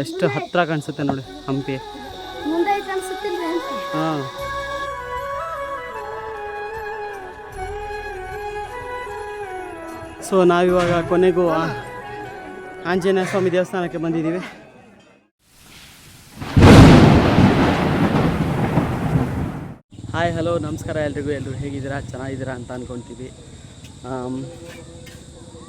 ಎಷ್ಟು ಹತ್ರ ಕಾಣಿಸುತ್ತೆ ನೋಡಿ ಹಂಪಿ. ಹಾಂ. ಸೊ ನಾವಿವಾಗ ಕೊನೆಗೂ ಆಂಜನೇಯ ಸ್ವಾಮಿ ದೇವಸ್ಥಾನಕ್ಕೆ ಬಂದಿದ್ದೀವಿ. ಹಾಯ್ ಹಲೋ ನಮಸ್ಕಾರ ಎಲ್ರಿಗೂ. ಎಲ್ಲರೂ ಹೇಗಿದ್ದೀರಾ? ಚೆನ್ನಾಗಿದ್ದೀರಾ ಅಂತ ಅಂದ್ಕೊತೀವಿ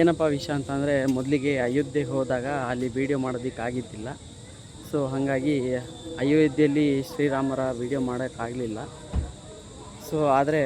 ಏನಪ್ಪ ವಿಷಯ ಅಂತಂದರೆ ಮೊದಲಿಗೆ ಅಯೋಧ್ಯೆಗೆ ಹೋದಾಗ ಅಲ್ಲಿ ವೀಡಿಯೋ ಮಾಡೋದಕ್ಕಾಗಿದ್ದಿಲ್ಲ ಸೊ ಹಾಗಾಗಿ ಅಯೋಧ್ಯೆಯಲ್ಲಿ ಶ್ರೀರಾಮರ ವೀಡಿಯೋ ಮಾಡೋಕ್ಕಾಗಲಿಲ್ಲ ಸೊ ಆದರೆ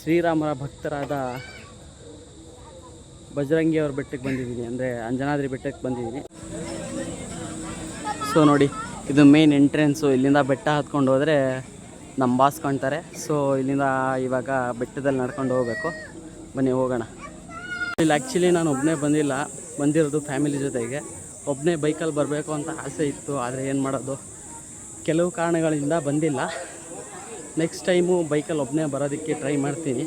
ಶ್ರೀರಾಮರ ಭಕ್ತರಾದ ಬಜರಂಗಿಯವ್ರ ಬೆಟ್ಟಕ್ಕೆ ಬಂದಿದ್ದೀನಿ. ಅಂದರೆ ಅಂಜನಾದ್ರಿ ಬೆಟ್ಟಕ್ಕೆ ಬಂದಿದ್ದೀನಿ. ಸೊ ನೋಡಿ, ಇದು ಮೇನ್ ಎಂಟ್ರೆನ್ಸು ಇಲ್ಲಿಂದ ಬೆಟ್ಟ ಹತ್ಕೊಂಡು ಹೋದರೆ ನಮ್ಮ ಬಾಸ್ ಸೊ ಇಲ್ಲಿಂದ ಇವಾಗ ಬೆಟ್ಟದಲ್ಲಿ ನಡ್ಕೊಂಡು ಹೋಗಬೇಕು. ಬನ್ನಿ, ಹೋಗೋಣ. ಇಲ್ಲಿ ಆ್ಯಕ್ಚುಲಿ ನಾನು ಒಬ್ಬನೇ ಬಂದಿಲ್ಲ, ಬಂದಿರೋದು ಫ್ಯಾಮಿಲಿ ಜೊತೆಗೆ. ಒಬ್ಬನೇ ಬೈಕಲ್ಲಿ ಬರಬೇಕು ಅಂತ ಆಸೆ ಇತ್ತು, ಆದರೆ ಏನು ಮಾಡೋದು? ಕೆಲವು ಕಾರಣಗಳಿಂದ ಬಂದಿಲ್ಲ. ನೆಕ್ಸ್ಟ್ ಟೈಮು ಬೈಕಲ್ಲಿ ಒಬ್ಬನೇ ಬರೋದಕ್ಕೆ ಟ್ರೈ ಮಾಡ್ತೀನಿ.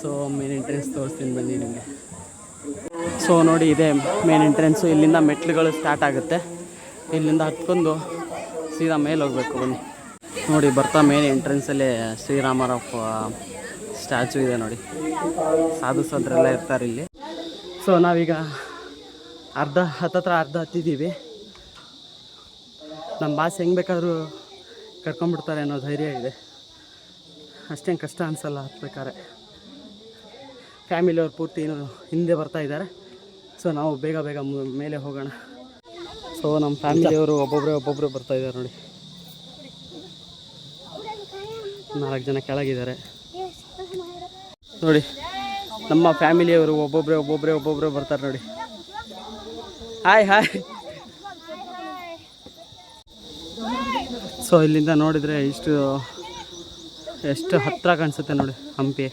ಸೊ ಮೇನ್ ಎಂಟ್ರೆನ್ಸ್ ತೋರಿಸ್ತೀನಿ ಬನ್ನಿ ನಿಮಗೆ. ಸೊ ನೋಡಿ ಇದೆ ಮೇನ್ ಎಂಟ್ರೆನ್ಸು ಇಲ್ಲಿಂದ ಮೆಟ್ಲುಗಳು ಸ್ಟಾರ್ಟ್ ಆಗುತ್ತೆ. ಇಲ್ಲಿಂದ ಹತ್ಕೊಂಡು ಸೀದಾ ಮೇಲೆ ಹೋಗಬೇಕು ಬನ್ನಿ. ನೋಡಿ ಬರ್ತಾ ಮೇನ್ ಎಂಟ್ರೆನ್ಸಲ್ಲೇ ಶ್ರೀರಾಮರ ಸ್ಟ್ಯಾಚು ಇದೆ ನೋಡಿ. ಸಾಧು ಸಂತರೆಲ್ಲ ಇರ್ತಾರೆ ಇಲ್ಲಿ. ಸೊ ನಾವೀಗ ಅರ್ಧ, ಹತ್ತತ್ರ ಅರ್ಧ ಹತ್ತಿದ್ದೀವಿ. ನಮ್ಮ ಬಾಸ್ ಹೆಂಗೆ ಬೇಕಾದರೂ ಕರ್ಕೊಂಡ್ಬಿಡ್ತಾರೆ ಅನ್ನೋ ಧೈರ್ಯ ಇದೆ. ಅಷ್ಟೇನು ಕಷ್ಟ ಅನಿಸಲ್ಲ ಹತ್ಬೇಕಾದ್ರೆ ಫ್ಯಾಮಿಲಿಯವ್ರು ಪೂರ್ತಿ ಏನು ಹಿಂದೆ ಬರ್ತಾ ಇದ್ದಾರೆ. ಸೊ ನಾವು ಬೇಗ ಬೇಗ ಮೇಲೆ ಹೋಗೋಣ. ಸೊ ನಮ್ಮ ಫ್ಯಾಮಿಲಿಯವರು ಒಬ್ಬೊಬ್ಬರೇ ಒಬ್ಬೊಬ್ಬರೇ ಬರ್ತಾ ಇದ್ದಾರೆ ನೋಡಿ. ನಾಲ್ಕು ಜನ ಕೆಳಗಿದ್ದಾರೆ. ನೋಡಿ ನಮ್ಮ ಫ್ಯಾಮಿಲಿಯವರು ಒಬ್ಬೊಬ್ಬರೇ ಒಬ್ಬೊಬ್ಬರೇ ಒಬ್ಬೊಬ್ಬರೇ ಬರ್ತಾರೆ ನೋಡಿ. ಹಾಯ್ ಹಾಯ್ ಸೊ ಇಲ್ಲಿಂದ ನೋಡಿದರೆ ಇಷ್ಟು ಎಷ್ಟು ಹತ್ತಿರ ಕಾಣಿಸುತ್ತೆ ನೋಡಿ ಹಂಪಿ.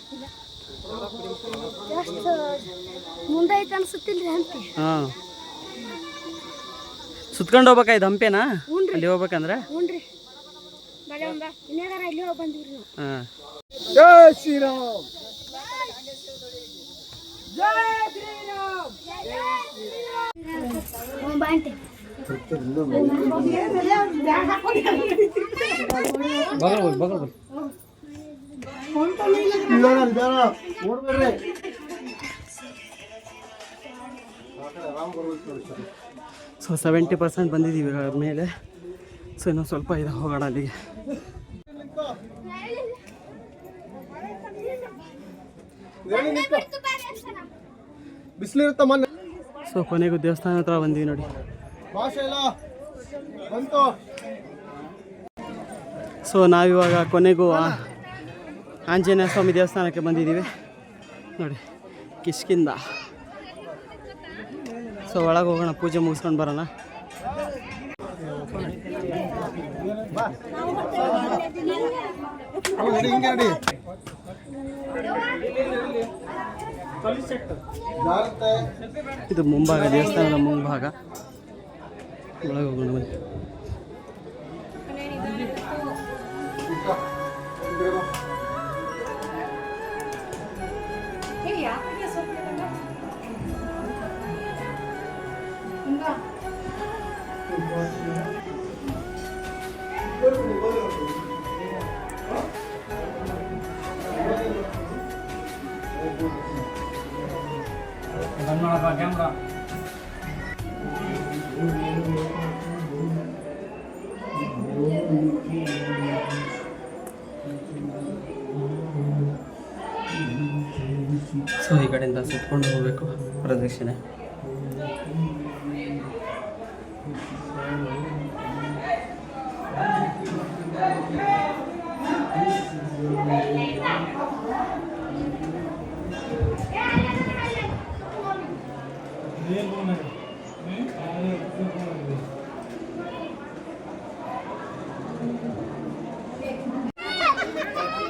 ಹಾಂ. ಸುತ್ಕೊಂಡು ಹೋಗ್ಬೇಕಾಯ್ತು ಹಂಪೇನಾ? ಹಂಪೆನಾ ಅಲ್ಲಿ ಹೋಗ್ಬೇಕಂದ್ರೆ? ಹಾಂ. ಬಲೆ ಒಂದ ಇನ್ನೇದಾರ ಇಲ್ಲಿ ಹೋಗಿ ಬಂದಿವ್ರಿ ನಾವು ಹಾಂ ಜೈ ಶ್ರೀರಾಮ್ ಬಾಂಟೆ ಬಗಲ್ ಹೋಗಿ ಬಗಲ್ ಹೋಗಿ ಇಲ್ಲೋಣ ಜನ ಓಡ್ಬೇಡ್ರಿ ಸೊ ಸೆವೆಂಟಿ ಪರ್ಸೆಂಟ್ ಬಂದಿದ್ದೀವಿ ಮೇಲೆ. ಸೊ ಇನ್ನೊಂದು ಸ್ವಲ್ಪ ಇದೆ ಹೋಗೋಣ ಅಲ್ಲಿಗೆ. ಬಿಸಿಲಿರುತ್ತ ಸೊ ಕೊನೆಗೂ ದೇವಸ್ಥಾನ ಹತ್ರ ಬಂದೀವಿ ನೋಡಿ. ಭಾಷೆ ಇಲ್ಲ ಬಂತು. ಸೊ ನಾವಿವಾಗ ಕೊನೆಗೂ ಆಂಜನೇಯ ಸ್ವಾಮಿ ದೇವಸ್ಥಾನಕ್ಕೆ ಬಂದಿದ್ದೀವಿ. ನೋಡಿ ಕಿಷ್ಕಿಂದ ಸೊ ಒಳಗೆ ಹೋಗೋಣ ಪೂಜೆ ಮುಗಿಸ್ಕೊಂಡು ಬರೋಣ. ಹಿಂಗೆ. ಇದು ಮುಂಭಾಗ ದೇವಸ್ಥಾನದ ಮುಂಭಾಗ. ಒಳಗೆ ಹೋಗೋಣ ಬನ್ನಿ. ಸೊ ಈ ಕಡೆಯಿಂದ ಸುತ್ಕೊಂಡು ಹೋಗಬೇಕು ಪ್ರದಕ್ಷಿಣೆ.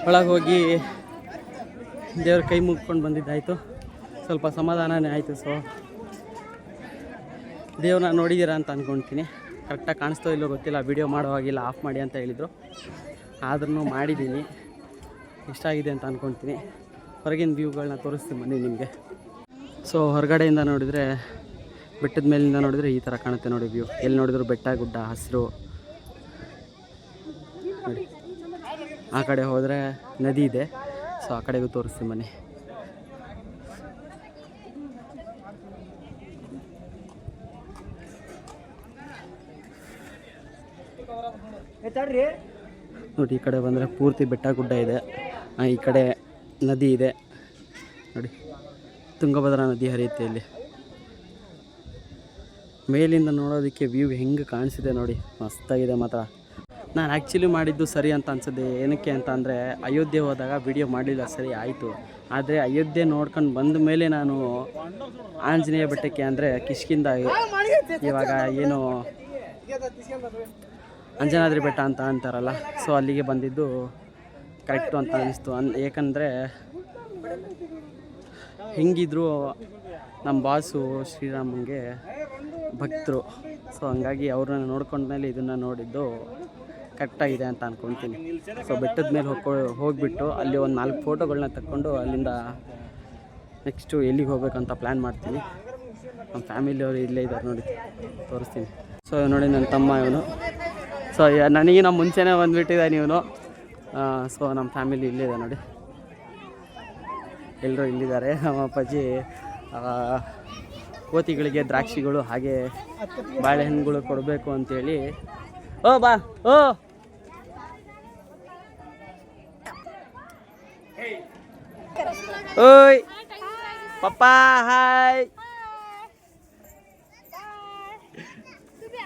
ಒಳಗೆ ಹೋಗಿ ದೇವ್ರ ಕೈ ಮುಗ್ಕೊಂಡು ಬಂದಿದ್ದಾಯಿತು. ಸ್ವಲ್ಪ ಸಮಾಧಾನನೇ ಆಯಿತು ಸೊ ದೇವ್ರನ್ನ ನೋಡಿದ್ದೀರಾ ಅಂತ ಅಂದ್ಕೊಳ್ತೀನಿ ಕರೆಕ್ಟಾಗಿ ಕಾಣಿಸ್ತೋ ಇಲ್ಲೋ ಗೊತ್ತಿಲ್ಲ ವಿಡಿಯೋ ಮಾಡೋವಾಗಿಲ್ಲ ಆಫ್ ಮಾಡಿ ಅಂತ ಹೇಳಿದರು. ಆದ್ರೂ ಮಾಡಿದ್ದೀನಿ. ಇಷ್ಟ ಆಗಿದೆ ಅಂತ ಅಂದ್ಕೊಳ್ತೀನಿ ಹೊರಗಿನ ವ್ಯೂಗಳನ್ನ ತೋರಿಸ್ತೀನಿ ಬನ್ನಿ ನಿಮಗೆ. ಸೊ ಹೊರಗಡೆಯಿಂದ ನೋಡಿದರೆ, ಬೆಟ್ಟದ ಮೇಲಿಂದ ನೋಡಿದರೆ ಈ ಥರ ಕಾಣುತ್ತೆ ನೋಡಿ ವ್ಯೂ ಎಲ್ಲಿ ನೋಡಿದ್ರು ಬೆಟ್ಟ, ಗುಡ್ಡ, ಹಸಿರು ನೋಡಿ ಆ ಕಡೆ ಹೋದರೆ ನದಿ ಇದೆ. ಸೊ ಆ ಕಡೆಗೂ ತೋರಿಸ್ತೀನಿ ಮನೆ. ನೋಡಿ, ಈ ಕಡೆ ಬಂದರೆ ಪೂರ್ತಿ ಬೆಟ್ಟ ಗುಡ್ಡ ಇದೆ ಈ ಕಡೆ ನದಿ ಇದೆ. ನೋಡಿ, ತುಂಗಭದ್ರಾ ನದಿ ಹರಿಯುತ್ತೆ ಇಲ್ಲಿ. ಮೇಲಿಂದ ನೋಡೋದಕ್ಕೆ ವ್ಯೂ ಹೆಂಗೆ ಕಾಣಿಸಿದೆ ನೋಡಿ. ಮಸ್ತಾಗಿದೆ ಮಾತ್ರ. ನಾನು ಆ್ಯಕ್ಚುಲಿ ಮಾಡಿದ್ದು ಸರಿ ಅಂತ ಅನ್ಸುತ್ತೆ. ಏನಕ್ಕೆ ಅಂತ ಅಂದರೆ ಅಯೋಧ್ಯೆ ಹೋದಾಗ ವಿಡಿಯೋ ಮಾಡಲಿಲ್ಲ, ಸರಿ ಆಯಿತು. ಆದರೆ ಅಯೋಧ್ಯೆ ನೋಡ್ಕೊಂಡು ಬಂದ ಮೇಲೆ ನಾನು ಆಂಜನೇಯ ಬೆಟ್ಟಕ್ಕೆ ಅಂದರೆ ಕಿಷ್ಕಿಂದ ಇವಾಗ ಏನು ಅಂಜನಾದ್ರಿ ಬೆಟ್ಟ ಅಂತ ಅಂತಾರಲ್ಲ ಸೊ ಅಲ್ಲಿಗೆ ಬಂದಿದ್ದು ಕರೆಕ್ಟು ಅಂತ ಅನ್ನಿಸ್ತು ಅನ್ ಏಕೆಂದರೆ ಹೆಂಗಿದ್ರು ನಮ್ಮ ಬಾಸು ಶ್ರೀರಾಮಂಗೆ ಭಕ್ತರು. ಸೊ ಹಂಗಾಗಿ ಅವ್ರನ್ನ ನೋಡ್ಕೊಂಡ್ಮೇಲೆ ಇದನ್ನು ನೋಡಿದ್ದು ಕರೆಕ್ಟಾಗಿದೆ ಅಂತ ಅಂದ್ಕೊತೀನಿ ಸೊ ಬೆಟ್ಟದ ಮೇಲೆ ಹೋಗ್ಕೊ, ಹೋಗಿಬಿಟ್ಟು ಅಲ್ಲಿ ಒಂದು ನಾಲ್ಕು ಫೋಟೋಗಳನ್ನ ತಕ್ಕೊಂಡು ಅಲ್ಲಿಂದ ನೆಕ್ಸ್ಟು ಎಲ್ಲಿಗೆ ಹೋಗ್ಬೇಕಂತ ಪ್ಲ್ಯಾನ್ ಮಾಡ್ತೀನಿ. ನಮ್ಮ ಫ್ಯಾಮಿಲಿಯವರು ಇಲ್ಲೇ ಇದ್ದಾರೆ ನೋಡಿ, ತೋರಿಸ್ತೀನಿ. ಸೊ ನೋಡಿ ನನ್ನ ತಮ್ಮ ಇವನು. ಸೊ ನನಗಿನ ಮುಂಚೆನೇ ಬಂದುಬಿಟ್ಟಿದ್ದಾನೆ ಇವನು. ಸೊ ನಮ್ಮ ಫ್ಯಾಮಿಲಿ ಇಲ್ಲೇ ಇದೆ ನೋಡಿ. ಎಲ್ಲರೂ ಇಲ್ಲಿದ್ದಾರೆ. ನಮ್ಮ ಅಪ್ಪಾಜಿ ಕೋತಿಗಳಿಗೆ ದ್ರಾಕ್ಷಿಗಳು ಹಾಗೆ ಬಾಳೆಹಣ್ಣುಗಳು ಕೊಡಬೇಕು ಅಂತೇಳಿ. ಓ, ಬಾ, ಓ! ಓಯ್ ಪಪ್ಪ ಹಾಯ್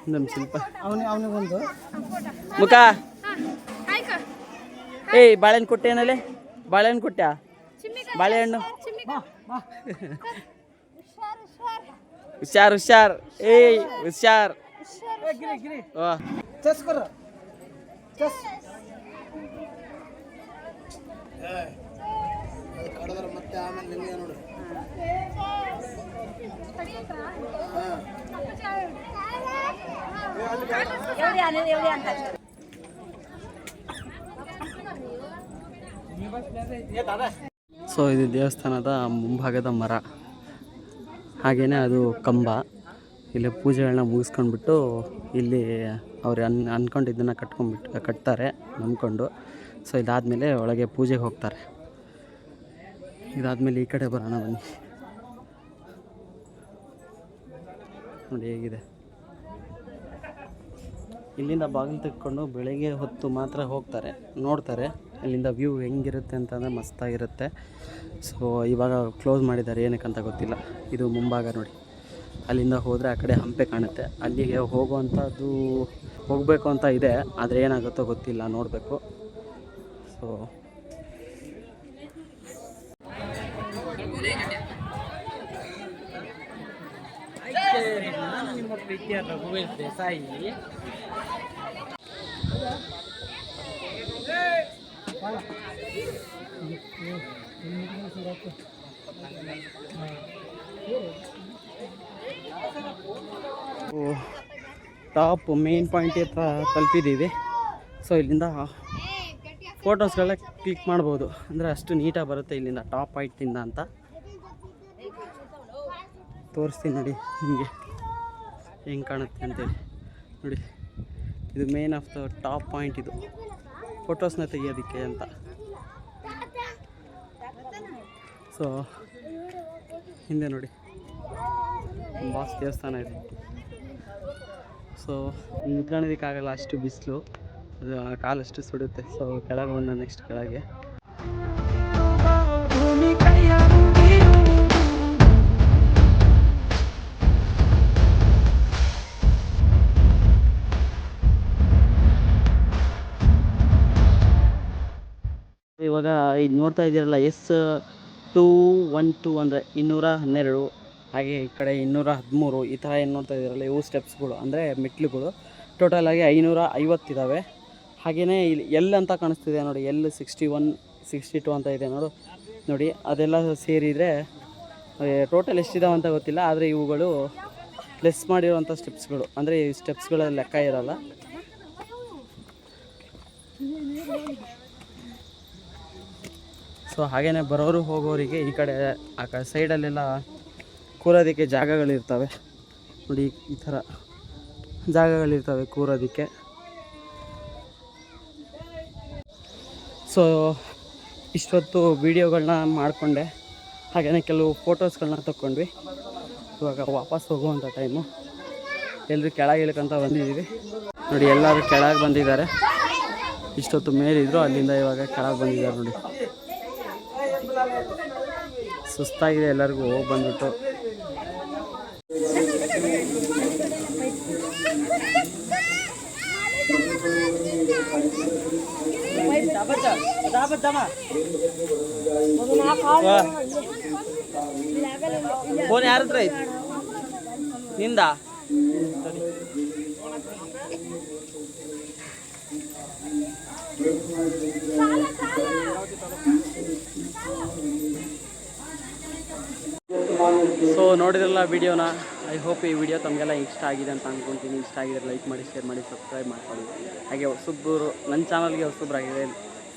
ನಮ್ಮ ಶಿಲ್ಪ ಅವನಿಗೆ ಅವನಿಗೊಂದು ಮುಖ ಏಯ್ ಬಾಳೆಹಣ್ಣು ಕೊಟ್ಟೇನಲ್ಲಿ ಬಾಳೆಹಣ್ಣು ಕೊಟ್ಟ್ಯಾ ಬಾಳೆಹಣ್ಣು ಹುಷಾರ್ ಹುಷಾರ್ ಏಯ್ ಹುಷಾರ್ ವಾ ಚೆಸ್ ಚೆಸ್ ಮತ್ತೆ ಆಮೇಲೆ ನಿಮಗೆ ನೋಡಿ. ಸೊ ಇದು ದೇವಸ್ಥಾನದ ಮುಂಭಾಗದ ಮರ. ಹಾಗೇನೆ ಅದು ಕಂಬ. ಇಲ್ಲಿ ಪೂಜೆಗಳನ್ನ ಮುಗಿಸ್ಕೊಂಡ್ಬಿಟ್ಟು ಇಲ್ಲಿ ಅವ್ರು ಅನ್ ಅಂದ್ಕೊಂಡಿದ್ದನ್ನು ಕಟ್ಕೊಂಡ್ಬಿಟ್ಟು ಕಟ್ತಾರೆ, ನಂಬ್ಕೊಂಡು. ಸೊ ಇದಾದಮೇಲೆ ಒಳಗೆ ಪೂಜೆಗೆ ಹೋಗ್ತಾರೆ. ಇದಾದಮೇಲೆ ಈ ಕಡೆ ಬರೋಣ ಬನ್ನಿ. ನೋಡಿ ಹೇಗಿದೆ. ಇಲ್ಲಿಂದ ಬಾಗಿಲು ತೆಕ್ಕೊಂಡು ಬೆಳಗ್ಗೆ ಹೊತ್ತು ಮಾತ್ರ ಹೋಗ್ತಾರೆ, ನೋಡ್ತಾರೆ. ಇಲ್ಲಿಂದ ವ್ಯೂ ಹೆಂಗಿರುತ್ತೆ ಅಂತಂದರೆ ಮಸ್ತಾಗಿರುತ್ತೆ. ಸೊ ಇವಾಗ ಕ್ಲೋಸ್ ಮಾಡಿದ್ದಾರೆ, ಏನಕ್ಕೆ ಅಂತ ಗೊತ್ತಿಲ್ಲ. ಇದು ಮುಂಭಾಗ ನೋಡಿ. ಅಲ್ಲಿಂದ ಹೋದರೆ ಆ ಕಡೆ ಹಂಪೆ ಕಾಣುತ್ತೆ. ಅಲ್ಲಿಗೆ ಹೋಗುವಂಥದ್ದು ಹೋಗಬೇಕು ಅಂತ ಇದೆ, ಆದರೆ ಏನಾಗುತ್ತೋ ಗೊತ್ತಿಲ್ಲ, ನೋಡಬೇಕು. ಸೊ ನಿಮ್ಮ ಪ್ರೀತಿಯ ದೇಸಾಯಿ ಟಾಪ್ ಮೇನ್ ಪಾಯಿಂಟ್ ಹತ್ರ ತಲುಪಿದ್ದೀವಿ. ಸೊ ಇಲ್ಲಿಂದ ಫೋಟೋಸ್ಗಳೆಲ್ಲ ಕ್ಲಿಕ್ ಮಾಡ್ಬೋದು. ಅಂದರೆ ಅಷ್ಟು ನೀಟಾಗಿ ಬರುತ್ತೆ ಇಲ್ಲಿಂದ ಟಾಪ್ ಪಾಯಿಂಟಿಂದ ಅಂತ. ತೋರಿಸ್ತೀನಿ ನೋಡಿ ನಿಮಗೆ ಹೆಂಗೆ ಕಾಣುತ್ತೆ ಅಂತೇಳಿ. ನೋಡಿ, ಇದು main of the top point ಇದು. ಫೋಟೋಸ್ನ ತೆಗಿಯೋದಕ್ಕೆ ಅಂತ. ಸೊ ಹಿಂದೆ ನೋಡಿ, ಬಾಸ್ ದೇವಸ್ಥಾನ ಇದೆ. ಸೊ ನಿಂತ್ಕೊಳ್ಳೋದಕ್ಕಾಗಲ್ಲ ಅಷ್ಟು ಬಿಸಿಲು, ಅದು ಕಾಲಷ್ಟು ಸುಡುತ್ತೆ. ಸೊ ಕೆಳಗೆ ಬಂದ ನೆಕ್ಸ್ಟ್ ಕೆಳಗೆ. ಇವಾಗ ಇದು ನೋಡ್ತಾ ಇದ್ದೀರಲ್ಲ, ಎಸ್ ಟೂ ಒನ್ ಟೂ ಅಂದರೆ ಇನ್ನೂರ ಹನ್ನೆರಡು, ಹಾಗೆ ಈ ಕಡೆ ಇನ್ನೂರ ಹದಿಮೂರು, ಈ ಥರ ಏನು ನೋಡ್ತಾ ಇದ್ದೀರಲ್ಲ, ಇವು ಸ್ಟೆಪ್ಸ್ಗಳು ಅಂದರೆ ಮೆಟ್ಲುಗಳು ಟೋಟಲಾಗಿ ಐನೂರ ಐವತ್ತಿದ್ದಾವೆ ಹಾಗೆಯೇ ಇಲ್ಲಿ ಎಲ್ ಅಂತ ಕಾಣಿಸ್ತಿದೆ ನೋಡಿ L sixty one sixty two ಅಂತ ಇದೆ ನೋಡು. ನೋಡಿ, ಅದೆಲ್ಲ ಸೇರಿದರೆ ಟೋಟಲ್ ಎಷ್ಟಿದಾವೆ ಅಂತ ಗೊತ್ತಿಲ್ಲ, ಆದರೆ ಇವುಗಳು ಪ್ಲೆಸ್ ಮಾಡಿರುವಂಥ ಸ್ಟೆಪ್ಸ್ಗಳು ಅಂದರೆ ಈ ಸ್ಟೆಪ್ಸ್ಗಳ ಲೆಕ್ಕ ಇರಲ್ಲ. ಸೊ ಹಾಗೆಯೇ ಬರೋರು ಹೋಗೋರಿಗೆ ಈ ಕಡೆ, ಆ ಕ, ಸೈಡಲ್ಲೆಲ್ಲ ಕೂರೋದಕ್ಕೆ ಜಾಗಗಳಿರ್ತವೆ. ನೋಡಿ, ಈ ಥರ ಜಾಗಗಳಿರ್ತವೆ ಕೂರೋದಕ್ಕೆ. ಸೊ ಇಷ್ಟೊತ್ತು ವೀಡಿಯೋಗಳನ್ನ ಮಾಡಿಕೊಂಡೆ. ಹಾಗೆಯೇ ಕೆಲವು ಫೋಟೋಸ್ಗಳನ್ನ ತಗೊಂಡ್ವಿ ಇವಾಗ ವಾಪಸ್ ಹೋಗುವಂಥ ಟೈಮು ಎಲ್ಲರೂ ಕೆಳಗೆ ಇಳ್ಕೊಂತ ಬಂದಿದ್ದೀವಿ. ನೋಡಿ, ಎಲ್ಲರೂ ಕೆಳಗೆ ಬಂದಿದ್ದಾರೆ. ಇಷ್ಟೊತ್ತು ಮೇಲಿದ್ರು, ಅಲ್ಲಿಂದ ಇವಾಗ ಕೆಳಗೆ ಬಂದಿದ್ದಾರೆ ನೋಡಿ. ಸುಸ್ತಾಗಿದೆ ಎಲ್ಲರಿಗೂ ಹೋಗಿ ಬಂದ್ಬಿಟ್ಟು. ಫೋನ್ ಯಾರ ಹತ್ರ ಐತಿ ನಿಂದ ಸೊ ನೋಡಿದ್ರಲ್ಲ ವಿಡಿಯೋನ? ಐ ಹೋಪ್ ಈ ವಿಡಿಯೋ ತಮಗೆಲ್ಲ ಇಷ್ಟ ಆಗಿದೆ ಅಂತ ಅಂದ್ಕೊತೀನಿ ಇಷ್ಟ ಆಗಿದ್ರೆ ಲೈಕ್ ಮಾಡಿ ಶೇರ್ ಮಾಡಿ ಸಬ್ಸ್ಕ್ರೈಬ್ ಮಾಡ್ಕೊಳ್ಳಿ. ಹಾಗೆ ಹೊಸಬ್ರು ನನ್ನ ಚಾನಲ್ಗೆ ಹೊಸಬ್ರಾಗಿದೆ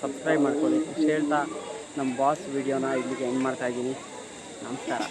ಸಬ್ಸ್ಕ್ರೈಬ್ ಮಾಡ್ಕೊಳ್ಳಿ. ಇಷ್ಟು ಹೇಳ್ತಾ ನಮ್ಮ ಬಾಸ್ ವಿಡಿಯೋನ ಇಲ್ಲಿಗೆ ಎಂಡ್ ಮಾಡ್ತಾ ಇದ್ದೀನಿ. ನಮಸ್ಕಾರ.